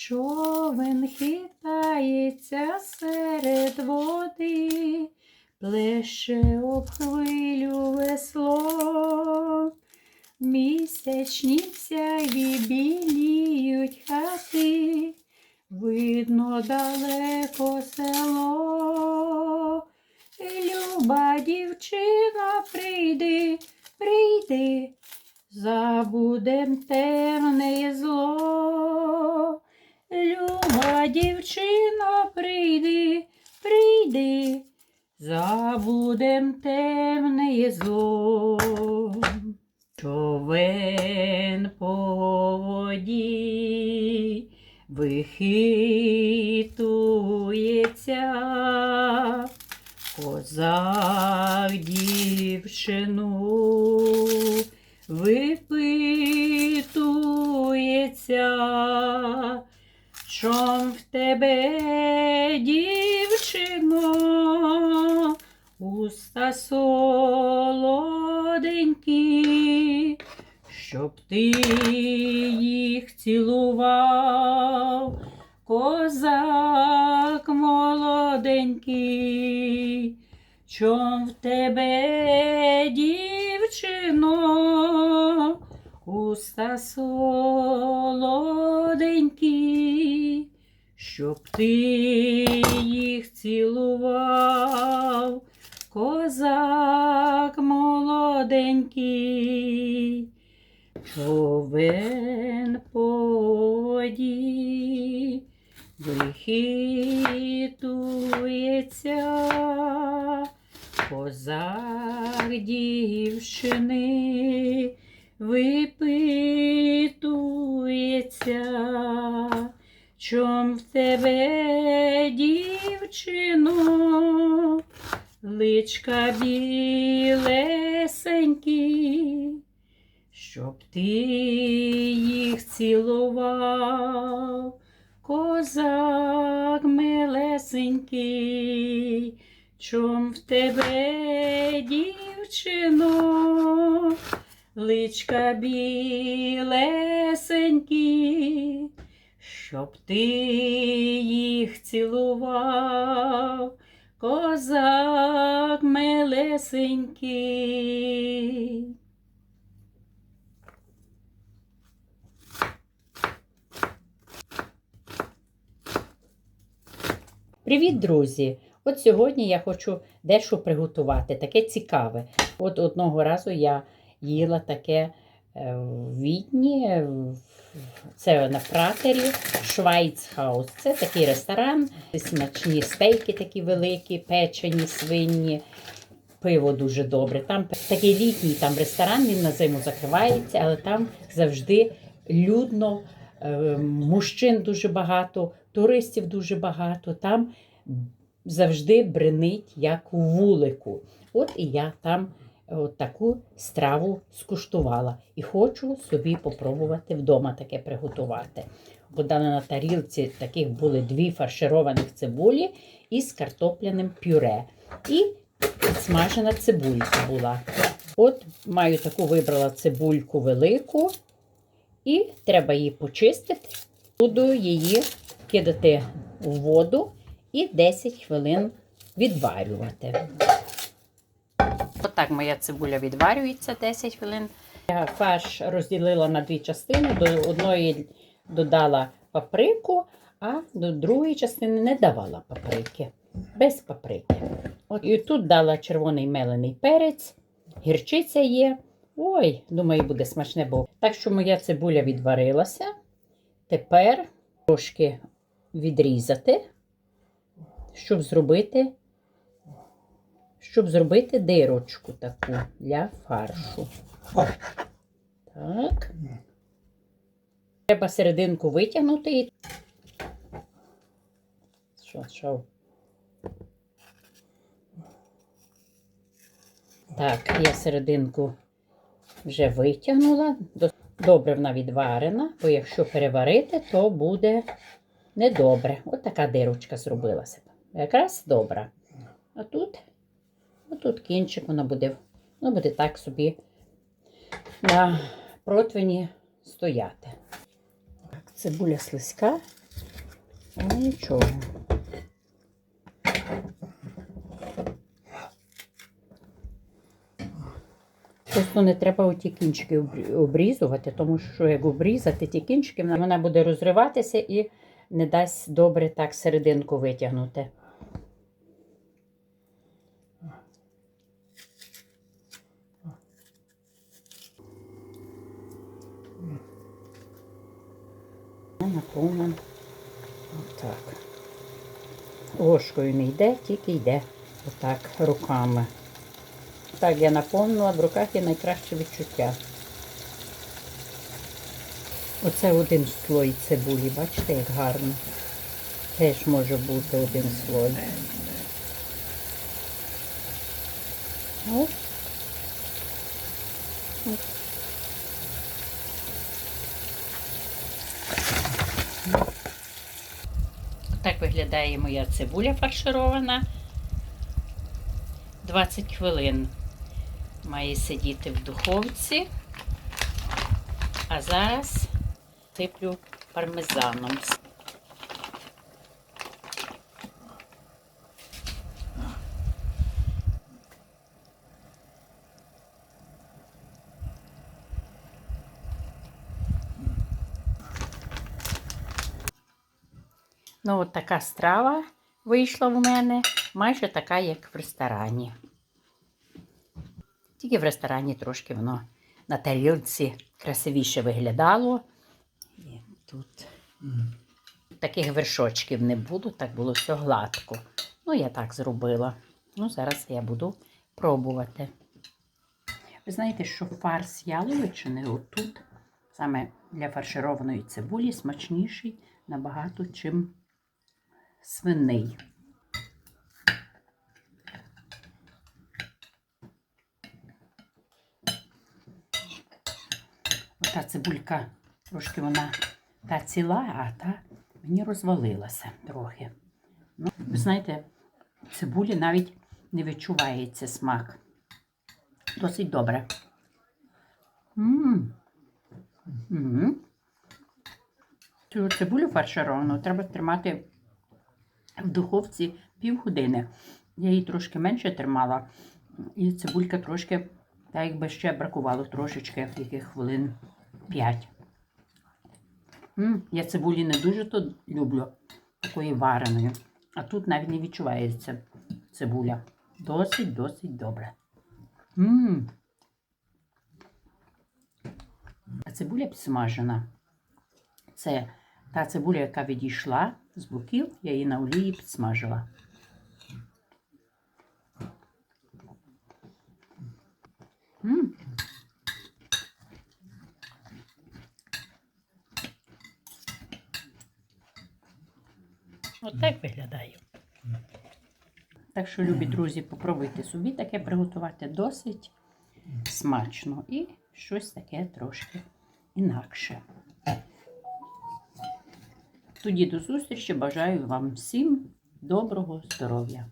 Човен хитається серед води, плеше об хвилю весло. Місячні в сяйві біліють хати, видно далеко село. Люба дівчина, прийди, прийди, забудем темне зло. Люба дівчина, прийди, прийди, забудем темне зло. Човен по воді вихитується, козак дівчину випитується, чом в тебе, дівчино, уста солоденькі, щоб ти їх цілував, козак молоденький, чом в тебе, дівчино, уста солоденькі, щоб ти їх цілував, козак молоденький, човен по воді вихитується, козак дівчини випитується, чом в тебе, дівчино, личка білесенькі, щоб ти їх цілував, козак милесенький, чом в тебе, дівчино, личка білесенькі, щоб ти їх цілував, козак милесенький. Привіт, друзі! От сьогодні я хочу дещо приготувати, таке цікаве. От одного разу я їла таке е, в Відні, в- це на пратері, Швайцхаус. Це такий ресторан, смачні стейки такі великі, печені, свинні. Пиво дуже добре. Там такий літній там ресторан, він на зиму закривається, але там завжди людно, е, мужчин дуже багато, туристів дуже багато. Там завжди бренить, як у вулику. От і я там от таку страву скуштувала. І хочу собі попробувати вдома таке приготувати. Подала на тарілці таких були дві фаршированих цибулі із картопляним пюре. І смажена цибулька була. От маю таку вибрала цибульку велику, і треба її почистити. Буду її кидати у воду і 10 хвилин відварювати. Отак моя цибуля відварюється 10 хвилин. Я фарш розділила на дві частини. До одної додала паприку, а до другої частини не давала паприки. Без паприки. От і тут дала червоний мелений перець, гірчиця є. Ой, думаю, буде смачне, бо так що моя цибуля відварилася. Тепер трошки відрізати, щоб зробити, щоб зробити дирочку таку для фаршу. Так. Треба серединку витягнути і. Що, що? Так, я серединку вже витягнула. Добре вона відварена, бо якщо переварити, то буде недобре. От така дирочка зробилася. Якраз добра. А тут, отут кінчик воно буде, воно буде так собі на противні стояти. Так, цибуля слизька. Ну нічого. Просто не треба оті кінчики обрізувати, тому що як обрізати ті кінчики, вона буде розриватися і не дасть добре так серединку витягнути. Наповнен. Отак. Ложкою не йде, тільки йде отак руками. Так, я наповнила, в руках є найкраще відчуття. Оце один слой цибулі, бачите, як гарно. Теж може бути один слой. О. Виглядає моя цибуля фарширована. 20 хвилин має сидіти в духовці. А зараз сиплю пармезаном. Ну, от така страва вийшла в мене, майже така, як в ресторані. Тільки в ресторані трошки воно на тарілці красивіше виглядало. І тут таких вершочків не було, так було все гладко. Ну, я так зробила. Ну, зараз я буду пробувати. Ви знаєте, що фарс яловичини отут, саме для фаршированої цибулі, смачніший набагато, чим свиний. Ота цибулька трошки вона та ціла, а та мені розвалилася трохи. Ну, ви знаєте, цибулі навіть не відчувається смак. Досить добре. М. Цю цибулю фаршировану треба тримати в духовці півгодини. Я її трошки менше тримала, і цибулька трошки, так якби ще бракувало трошечки, яких хвилин 5. М, Я цибулі не дуже то люблю, такої вареної. А тут навіть не відчувається цибуля. Досить, досить добре. М. А цибуля підсмажена. Це та цибуля, яка відійшла з боків, я її на олії підсмажила. М. Отак виглядає. Так що, любі друзі, попробуйте собі таке приготувати досить смачно і щось таке трошки інакше. Тоді до зустрічі. Бажаю вам всім доброго здоров'я.